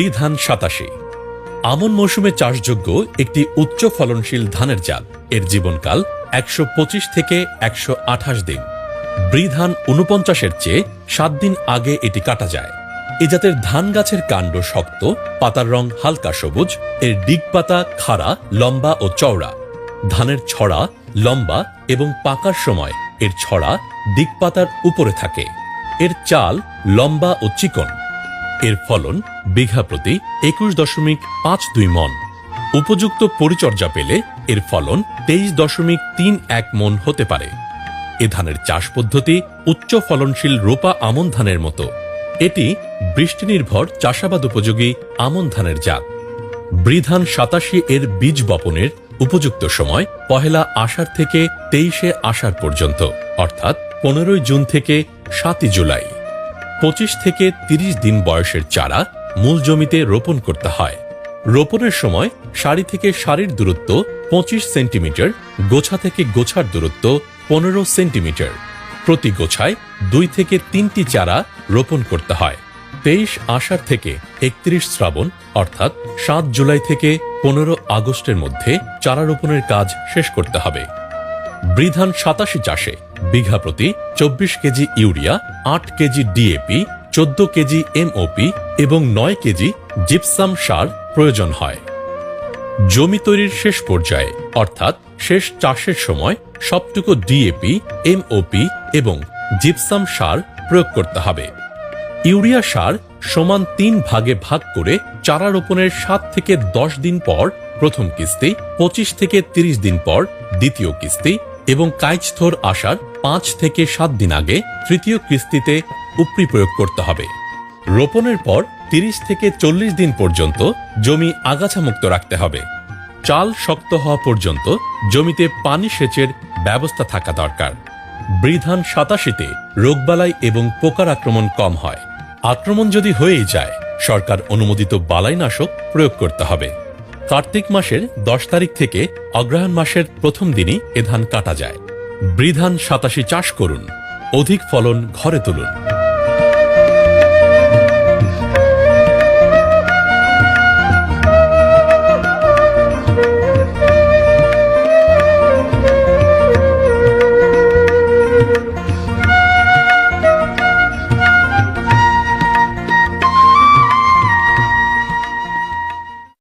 বৃধান সাতাশি। আমন মৌসুমে চাষযোগ্য একটি উচ্চ ফলনশীল ধানের জাত। এর জীবনকাল একশো পঁচিশ থেকে একশো আঠাশ দিন। বৃধান উনপঞ্চাশের চেয়ে সাত দিন আগে এটি কাটা যায়। এ জাতের ধান গাছের কাণ্ড শক্ত, পাতার রং হালকা সবুজ, এর ডিগ পাতা খাড়া, লম্বা ও চওড়া। ধানের ছড়া লম্বা এবং পাকার সময় এর ছড়া দিক পাতার উপরে থাকে। এর চাল লম্বা ও চিকন। এর ফলন বিঘা প্রতি একুশ দশমিক পাঁচ দুই মন। উপযুক্ত পরিচর্যা পেলে এর ফলন তেইশ দশমিক তিন এক মন হতে পারে। এ ধানের চাষ পদ্ধতি উচ্চ ফলনশীল রোপা আমন ধানের মতো। এটি বৃষ্টি নির্ভর চাষাবাদ উপযোগী আমন ধানের জাত। বৃধান সাতাশি এর বীজ বপনের উপযুক্ত সময় পহেলা আষাঢ় থেকে তেইশে আষাঢ় পর্যন্ত, অর্থাৎ পনেরোই জুন থেকে সাতই জুলাই। পঁচিশ থেকে ৩০ দিন বয়সের চারা মূল জমিতে রোপণ করতে হয়। রোপণের সময় সারি থেকে সারির দূরত্ব পঁচিশ সেন্টিমিটার, গোছা থেকে গোছার দূরত্ব পনেরো সেন্টিমিটার। প্রতি গোছায় দুই থেকে তিনটি চারা রোপণ করতে হয়। তেইশ আষাঢ় থেকে একত্রিশ শ্রাবণ, অর্থাৎ সাত জুলাই থেকে পনেরো আগস্টের মধ্যে চারা রোপণের কাজ শেষ করতে হবে। বৃধান সাতাশি চাষে বিঘা প্রতি চব্বিশ কেজি ইউরিয়া, আট কেজি ডিএপি চোদ্দ কেজি এমওপি এবং নয় কেজি জিপসাম সার প্রয়োজন হয়। জমি তৈরির শেষ পর্যায়ে, অর্থাৎ শেষ চাষের সময়, সবটুকু ডিএপি এমওপি এবং জিপসাম সার প্রয়োগ করতে হবে। ইউরিয়া সার সমান তিন ভাগে ভাগ করে চারা রোপণের সাত থেকে দশ দিন পর প্রথম কিস্তি, পঁচিশ থেকে তিরিশ দিন পর দ্বিতীয় কিস্তি এবং কাইচথোর আসার পাঁচ থেকে সাত দিন আগে তৃতীয় কিস্তিতে উপরি প্রয়োগ করতে হবে। রোপণের পর তিরিশ থেকে চল্লিশ দিন পর্যন্ত জমি আগাছা মুক্ত রাখতে হবে। চাল শক্ত হওয়া পর্যন্ত জমিতে পানি সেচের ব্যবস্থা থাকা দরকার। বৃধান সাতাশিতে রোগবালাই এবং পোকার আক্রমণ কম হয়। আক্রমণ যদি হয়েই যায়, সরকার অনুমোদিত বালাইনাশক প্রয়োগ করতে হবে। কার্তিক মাসের দশ তারিখ থেকে অগ্রহায়ণ মাসের প্রথম দিনই এ ধান কাটা যায়। বৃধান সাতাশি চাষ করুন। অধিক ফলন ঘরে তুলুন।